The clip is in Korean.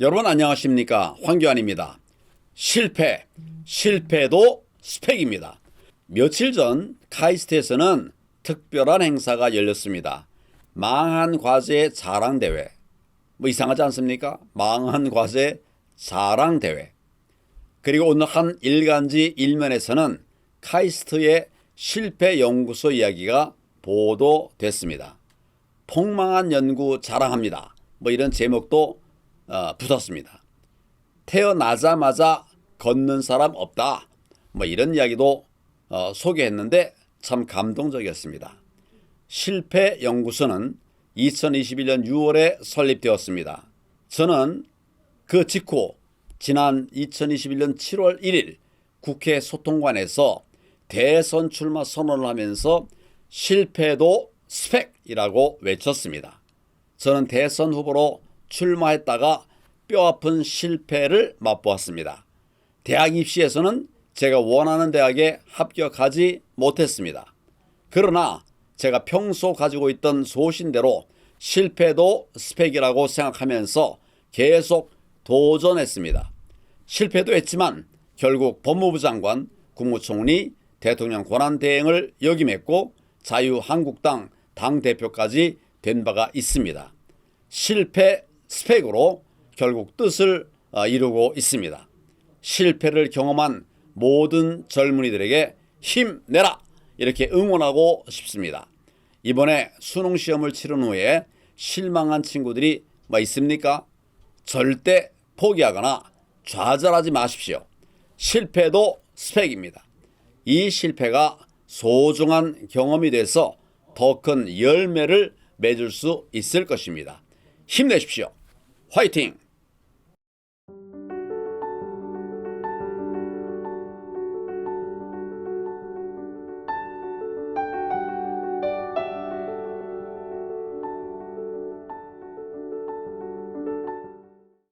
여러분 안녕하십니까 황교안입니다. 실패, 실패도 스펙입니다. 며칠 전 카이스트에서는 특별한 행사가 열렸습니다. 망한 과제 자랑 대회. 뭐 이상하지 않습니까? 망한 과제 자랑 대회. 그리고 오늘 한 일간지 일면에서는 카이스트의 실패 연구소 이야기가 보도됐습니다. 폭망한 연구 자랑합니다. 뭐 이런 제목도 어, 붙었습니다. 태어나자마자 걷는 사람 없다. 뭐 이런 이야기도 어, 소개했는데 참 감동적이었습니다. 실패 연구소는 2021년 6월에 설립되었습니다. 저는 그 직후 지난 2021년 7월 1일 국회 소통관에서 대선 출마 선언을 하면서 실패도 스펙이라고 외쳤습니다. 저는 대선 후보로 출마했다가 뼈아픈 실패를 맛보았습니다. 대학 입시에서는 제가 원하는 대학에 합격하지 못했습니다. 그러나 제가 평소 가지고 있던 소신대로 실패도 스펙이라고 생각하면서 계속 도전했습니다. 실패도 했지만 결국 법무부 장관, 국무총리, 대통령 권한대행을 역임했고 자유한국당 당대표까지 된 바가 있습니다. 실패 스펙으로 결국 뜻을 어, 이루고 있습니다. 실패를 경험한 모든 젊은이들에게 힘내라 이렇게 응원하고 싶습니다. 이번에 수능 시험을 치른 후에 실망한 친구들이 뭐 있습니까? 절대 포기하거나 좌절하지 마십시오. 실패도 스펙입니다. 이 실패가 소중한 경험이 돼서 더 큰 열매를 맺을 수 있을 것입니다. 힘내십시오. ファイティング。